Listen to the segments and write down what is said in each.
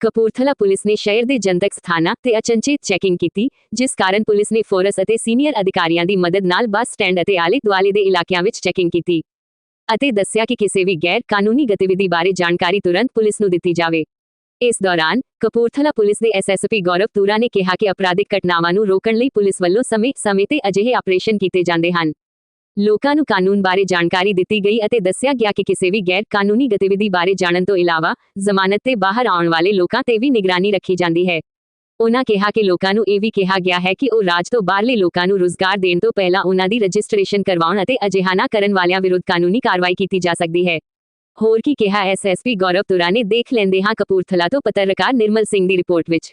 Kapurthala police ਨੇ ਸ਼ਹਿਰ ਦੇ ਜਨਤਕ ਸਥਾਨਾਂ ਤੇ ਅਚਨਚੇਤ ਚੈਕਿੰਗ ਕੀਤੀ, ਜਿਸ ਕਾਰਨ ਪੁਲਿਸ ਨੇ ਫੋਰਸ ਅਤੇ ਸੀਨੀਅਰ ਅਧਿਕਾਰੀਆਂ ਦੀ ਮਦਦ ਨਾਲ ਬੱਸ ਸਟੈਂਡ ਅਤੇ ਆਲੇ ਦੁਆਲੇ ਦੇ ਇਲਾਕਿਆਂ ਵਿੱਚ ਚੈਕਿੰਗ ਕੀਤੀ ਅਤੇ ਦੱਸਿਆ ਕਿ ਕਿਸੇ ਵੀ ਗੈਰ ਕਾਨੂੰਨੀ ਗਤੀਵਿਧੀ ਬਾਰੇ ਜਾਣਕਾਰੀ ਤੁਰੰਤ ਪੁਲਿਸ ਨੂੰ ਦਿੱਤੀ ਜਾਵੇ। ਇਸ ਦੌਰਾਨ ਕਪੂਰਥਲਾ ਪੁਲਿਸ ਦੇ ਐਸਐਸਪੀ ਗੌਰਵ ਤੂਰਾ ਨੇ ਕਿਹਾ ਕਿ ਅਪਰਾਧਿਕ ਘਟਨਾਵਾਂ ਨੂੰ ਰੋਕਣ ਲਈ ਪੁਲਿਸ ਵੱਲੋਂ ਸਮੇਂ-ਸਮੇਂ ਤੇ ਅਜਿਹੇ ਆਪਰੇਸ਼ਨ ਕੀਤੇ ਜਾਂਦੇ ਹਨ। ਲੋਕਾਂ ਨੂੰ ਕਾਨੂੰਨ ਬਾਰੇ ਜਾਣਕਾਰੀ ਦਿੱਤੀ ਗਈ ਅਤੇ ਦੱਸਿਆ ਗਿਆ ਕਿ ਕਿਸੇ ਵੀ ਗੈਰ ਕਾਨੂੰਨੀ ਗਤੀਵਿਧੀ ਬਾਰੇ ਜਾਣਨ ਤੋਂ ਇਲਾਵਾ ਜ਼ਮਾਨਤ ਤੇ ਬਾਹਰ ਆਉਣ ਵਾਲੇ ਲੋਕਾਂ ਤੇ ਵੀ ਨਿਗਰਾਨੀ ਰੱਖੀ ਜਾਂਦੀ ਹੈ। ਉਨ੍ਹਾਂ ਕਿਹਾ ਕਿ ਲੋਕਾਂ ਨੂੰ ਇਹ ਵੀ ਕਿਹਾ ਗਿਆ ਹੈ ਕਿ ਉਹ ਰਾਜ ਤੋਂ ਬਾਹਰਲੇ ਲੋਕਾਂ ਨੂੰ ਰੁਜ਼ਗਾਰ ਦੇਣ ਤੋਂ ਪਹਿਲਾਂ ਉਨ੍ਹਾਂ ਦੀ ਰਜਿਸਟ੍ਰੇਸ਼ਨ ਕਰਵਾਉਣ ਅਤੇ ਅਜਿਹਾ ਕਰਨ ਵਾਲਿਆਂ ਵਿਰੁੱਧ ਕਾਨੂੰਨੀ ਕਾਰਵਾਈ ਕੀਤੀ ਜਾ ਸਕਦੀ ਹੈ। ਹੋਰ ਕੀ ਕਿਹਾ ਐਸਐਸਪੀ ਗੌਰਵ ਤੁਰਾ ਨੇ ਦੇਖ ਲੈਂਦੇ ਹਾਂ ਕਪੂਰਥਲਾ ਤੋਂ ਪੱਤਰਕਾਰ ਨਿਰਮਲ ਸਿੰਘ ਦੀ ਰਿਪੋਰਟ ਵਿੱਚ।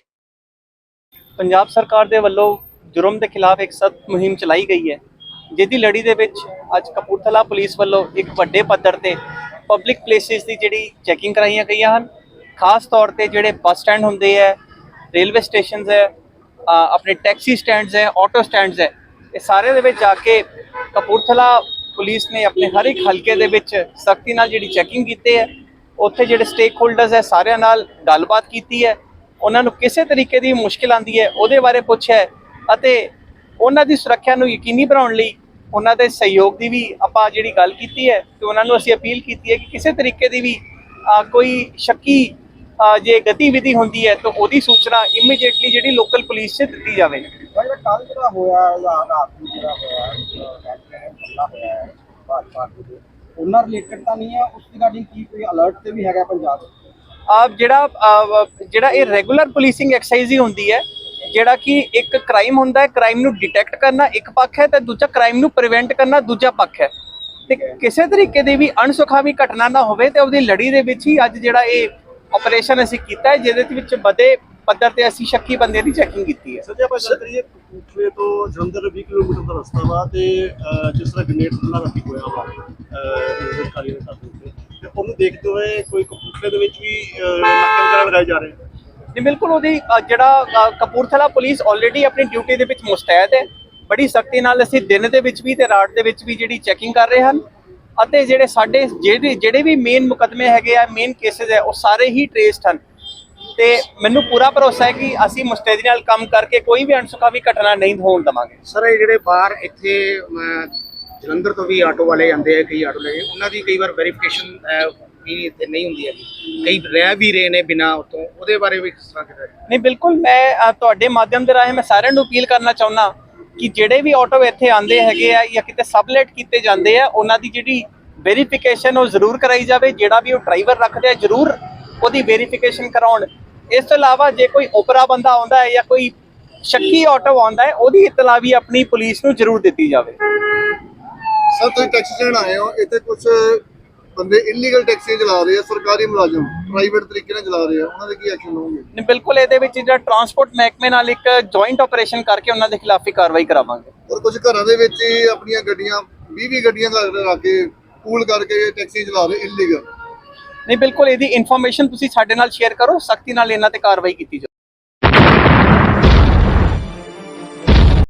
ਪੰਜਾਬ ਸਰਕਾਰ ਦੇ ਵੱਲੋਂ ਜੁਰਮ ਦੇ ਖਿਲਾਫ ਇੱਕ ਸਖਤ ਮੁਹਿੰਮ ਚਲਾਈ ਗਈ ਹੈ। ਜਿਹਦੀ ਲੜੀ ਦੇ ਵਿੱਚ ਅੱਜ ਕਪੂਰਥਲਾ ਪੁਲਿਸ ਵੱਲੋਂ ਇੱਕ ਵੱਡੇ ਪੱਧਰ ਤੇ ਪਬਲਿਕ ਪਲੇਸਿਸ ਦੀ ਜਿਹੜੀ ਚੈਕਿੰਗ ਕਰਾਈਆਂ ਗਈਆਂ ਹਨ। ਖਾਸ ਤੌਰ ਤੇ ਜਿਹੜੇ ਬੱਸ ਸਟੈਂਡ ਹੁੰਦੇ ਹੈ ਰੇਲਵੇ ਸਟੇਸ਼ਨਸ ਹੈ ਆਪਣੇ ਟੈਕਸੀ ਸਟੈਂਡਸ ਹੈ ਆਟੋ ਸਟੈਂਡਸ ਹੈ ਇਹ ਸਾਰੇ ਦੇ ਵਿੱਚ ਜਾ ਕੇ ਕਪੂਰਥਲਾ ਪੁਲਿਸ ਨੇ ਆਪਣੇ ਹਰ ਇੱਕ ਹਲਕੇ ਦੇ ਵਿੱਚ ਸਖਤੀ ਨਾਲ ਜਿਹੜੀ ਚੈਕਿੰਗ ਕੀਤੀ ਹੈ। ਉੱਥੇ ਜਿਹੜੇ ਸਟੇਕ ਹੋਲਡਰਸ ਹੈ ਸਾਰਿਆਂ ਨਾਲ ਗੱਲਬਾਤ ਕੀਤੀ ਹੈ। ਉਹਨਾਂ ਨੂੰ ਕਿਸੇ ਤਰੀਕੇ ਦੀ ਮੁਸ਼ਕਿਲ ਆਂਦੀ ਹੈ, ਉਹਦੇ ਬਾਰੇ ਪੁੱਛਿਆ ਅਤੇ ਉਹਨਾਂ ਦੀ ਸੁਰੱਖਿਆ ਨੂੰ ਯਕੀਨੀ ਬਣਾਉਣ ਲਈ ਉਹਨਾਂ ਦੇ ਸਹਿਯੋਗ ਦੀ ਵੀ ਆਪਾਂ ਜਿਹੜੀ ਗੱਲ ਕੀਤੀ ਹੈ ਤੇ ਉਹਨਾਂ ਨੂੰ ਅਸੀਂ ਅਪੀਲ ਕੀਤੀ ਹੈ ਕਿ ਕਿਸੇ ਤਰੀਕੇ ਦੀ ਵੀ ਕੋਈ ਸ਼ੱਕੀ ਜੇ ਗਤੀਵਿਧੀ ਹੁੰਦੀ ਹੈ ਤਾਂ ਉਹਦੀ ਸੂਚਨਾ ਇਮੀਡੀਏਟਲੀ ਜਿਹੜੀ ਲੋਕਲ ਪੁਲਿਸ 'ਚ ਦਿੱਤੀ ਜਾਵੇ। ਜਿਹੜਾ ਕੱਲ ਜਿਹੜਾ ਹੋਇਆ ਜਾਂ ਰਾਤ ਨੂੰ ਜਿਹੜਾ ਹੋਇਆ ਹੈਲਪਲਾਈਨ ਹਮਲਾ ਹੋਇਆ ਹੈ ਭਾਜਪਾ ਦੇ ਉਹਨਾਂ ਰਿਲੇਟਡ ਤਾਂ ਨਹੀਂ ਹੈ ਉਸ ਰਿਗਾਰਡਿੰਗ ਕੀ ਕੋਈ ਅਲਰਟ ਤੇ ਵੀ ਹੈਗਾ ਪੰਜਾਬ ਆ ਜਿਹੜਾ ਅਹ, ਜਿਹੜਾ ਇਹ ਰੈਗੂਲਰ ਪੁਲਿਸਿੰਗ ਐਕਸਰਸਾਈਜ਼ ਹੀ ਹੁੰਦੀ ਹੈ ਜਿਹੜਾ ਕਿ ਇੱਕ ਕ੍ਰਾਈਮ ਹੁੰਦਾ ਹੈ ਕ੍ਰਾਈਮ ਨੂੰ ਡਿਟੈਕਟ ਕਰਨਾ ਇੱਕ ਪੱਖ ਹੈ ਤੇ ਦੂਜਾ ਕ੍ਰਾਈਮ ਨੂੰ ਪ੍ਰੀਵੈਂਟ ਕਰਨਾ ਦੂਜਾ ਪੱਖ ਹੈ। ਤੇ ਕਿਸੇ ਤਰੀਕੇ ਦੀ ਵੀ ਅਣਸੁਖਾਵੀ ਘਟਨਾ ਨਾ ਹੋਵੇ ਤੇ ਉਹਦੀ ਲੜੀ ਦੇ ਵਿੱਚ ਹੀ ਅੱਜ ਜਿਹੜਾ ਇਹ ਆਪਰੇਸ਼ਨ ਅਸੀਂ ਕੀਤਾ ਹੈ ਜਿਹਦੇ ਵਿੱਚ ਵਧੇ ਪੱਧਰ ਤੇ ਅਸੀਂ ਸ਼ੱਕੀ ਬੰਦੇ ਦੀ ਚੈਕਿੰਗ ਕੀਤੀ ਹੈ। ਸਰ ਜੇ ਆਪਾਂ ਗੱਲ ਕਰੀਏ ਕਪੂਰਥਲੇ ਤੋਂ ਜਲੰਧਰ 20 ਕਿਲੋਮੀਟਰ ਦਾ ਰਸਤਾ ਵਾ ਤੇ ਜਿਸ ਤਰ੍ਹਾਂ ਗ੍ਰੇਨੇਡ ਹਮਲਾ ਰਾਤੀ ਹੋਇਆ ਵਾ ਸਰਕਾਰੀ ਦੇ ਸਾਥ ਉੱਤੇ ਤੇ ਉਹਨੂੰ ਦੇਖਦੇ ਹੋਏ ਕੋਈ ਕਪੂਰਥਲੇ ਦੇ ਵਿੱਚ ਵੀ ਅਹ, ਨਾਕੇ ਵਗੈਰਾ ਲਗਾਏ ਜਾ ਰਹੇ। ਜੀ, ਬਿਲਕੁਲ ਉਹਦੀ ਜਿਹੜਾ ਕਪੂਰਥਲਾ ਪੁਲਿਸ ਆਲਰੇਡੀ ਆਪਣੀ ਡਿਊਟੀ ਦੇ ਵਿੱਚ ਮੁਸਤੈਦ ਹੈ। ਬੜੀ ਸਖਤੀ ਨਾਲ ਅਸੀਂ ਦਿਨ ਦੇ ਵਿੱਚ ਵੀ ਤੇ ਰਾਤ ਦੇ ਵਿੱਚ ਵੀ ਜਿਹੜੀ ਚੈਕਿੰਗ ਕਰ ਰਹੇ ਹਨ। ਅਤੇ ਜਿਹੜੇ ਸਾਡੇ, ਜਿਹੜੇ ਜਿਹੜੇ ਵੀ ਮੇਨ ਮੁਕਦਮੇ ਹੈਗੇ ਆ ਮੇਨ ਕੇਸਿਸ ਹੈ, ਉਹ ਸਾਰੇ ਹੀ ਟ੍ਰੇਸਡ ਹਨ। ਤੇ ਮੈਨੂੰ ਪੂਰਾ ਭਰੋਸਾ ਹੈ ਕਿ ਅਸੀਂ ਮੁਸਤੈਦੀ ਨਾਲ ਕੰਮ ਕਰਕੇ ਕੋਈ ਵੀ ਅਣਸੁਖਾਵੀ ਘਟਨਾ ਨਹੀਂ ਹੋਣ ਦਵਾਂਗੇ। ਸਰ, ਇਹ ਜਿਹੜੇ ਬਾਹਰ ਇੱਥੇ ਜਲੰਧਰ ਤੋਂ ਵੀ ਆਟੋ ਵਾਲੇ ਆਉਂਦੇ ਆ, ਕਈ ਆਟੋ ਲੈ ਕੇ, ਉਹਨਾਂ ਦੀ ਕਈ ਵਾਰ ਵੈਰੀਫਿਕੇਸ਼ਨ ਵੀ ਇੱਥੇ ਨਹੀਂ ਹੁੰਦੀ ਹੈ ਕਈ ਰਹਿ ਵੀ ਰਹੇ ਨੇ ਬਿਨਾ ਉਤੋਂ ਉਹਦੇ ਬਾਰੇ ਵੀ ਕਿਸ ਤਰ੍ਹਾਂ ਕਿਹਾ ਨਹੀਂ ਬਿਲਕੁਲ ਮੈਂ ਤੁਹਾਡੇ ਮਾਧਿਅਮ ਦੇ ਰਾਹੀਂ ਮੈਂ ਸਾਰਿਆਂ ਨੂੰ ਅਪੀਲ ਕਰਨਾ ਚਾਹੁੰਦਾ ਕਿ ਜਿਹੜੇ ਵੀ ਆਟੋ ਇੱਥੇ ਆਉਂਦੇ ਹੈਗੇ ਆ ਜਾਂ ਕਿਤੇ ਸਬਲੇਟ ਕੀਤੇ ਜਾਂਦੇ ਆ ਉਹਨਾਂ ਦੀ ਜਿਹੜੀ ਵੈਰੀਫਿਕੇਸ਼ਨ ਉਹ ਜ਼ਰੂਰ ਕਰਾਈ ਜਾਵੇ। ਜਿਹੜਾ ਵੀ ਉਹ ਡਰਾਈਵਰ ਰੱਖਦੇ ਆ ਜ਼ਰੂਰ ਉਹਦੀ ਵੈਰੀਫਿਕੇਸ਼ਨ ਕਰਾਉਣ। ਇਸ ਤੋਂ ਇਲਾਵਾ ਜੇ ਕੋਈ ਓਪਰਾ ਬੰਦਾ ਆਉਂਦਾ ਹੈ ਜਾਂ ਕੋਈ ਸ਼ੱਕੀ ਆਟੋ ਆਉਂਦਾ ਹੈ ਉਹਦੀ ਇਤਲਾ ਵੀ ਆਪਣੀ ਪੁਲਿਸ ਨੂੰ ਜ਼ਰੂਰ ਦਿੱਤੀ ਜਾਵੇ। ਸਰ ਤੁਸੀਂ ਟੈਕਸੀ ਸਟੈਂਡ ਆਏ ਹੋ ਇੱਥੇ ਕੁਝ ਬੰਦੇ ਇਲੀਗਲ ਟੈਕਸੀ ਚਲਾ ਰਹੇ ਆ ਸਰਕਾਰੀ ਮੁਲਾਜ਼ਮ ਪ੍ਰਾਈਵੇਟ ਤਰੀਕੇ ਨਾਲ ਚਲਾ ਰਹੇ ਆ ਉਹਨਾਂ ਦੇ ਕੀ ਐਕਸ਼ਨ ਹੋਣਗੇ? ਨਹੀਂ ਬਿਲਕੁਲ ਇਹਦੇ ਵਿੱਚ ਜਿਹੜਾ ਟਰਾਂਸਪੋਰਟ ਮਹਿਕਮੇ ਨਾਲ ਇੱਕ ਜੁਆਇੰਟ ਆਪਰੇਸ਼ਨ ਕਰਕੇ ਉਹਨਾਂ ਦੇ ਖਿਲਾਫ ਹੀ ਕਾਰਵਾਈ ਕਰਾਵਾਂਗੇ। ਔਰ ਕੁਝ ਘਰਾਂ ਦੇ ਵਿੱਚ ਹੀ ਆਪਣੀਆਂ ਗੱਡੀਆਂ 20 20 ਗੱਡੀਆਂ ਲਾ ਕੇ ਪੂਲ ਕਰਕੇ ਟੈਕਸੀ ਚਲਾ ਰਹੇ ਇਲੀਗਲ ਨਹੀਂ ਬਿਲਕੁਲ ਇਹਦੀ ਇਨਫੋਰਮੇਸ਼ਨ ਤੁਸੀਂ ਸਾਡੇ ਨਾਲ ਸ਼ੇਅਰ ਕਰੋ ਸਖਤੀ ਨਾਲ ਇਹਨਾਂ ਤੇ ਕਾਰਵਾਈ ਕੀਤੀ ਜਾਵੇ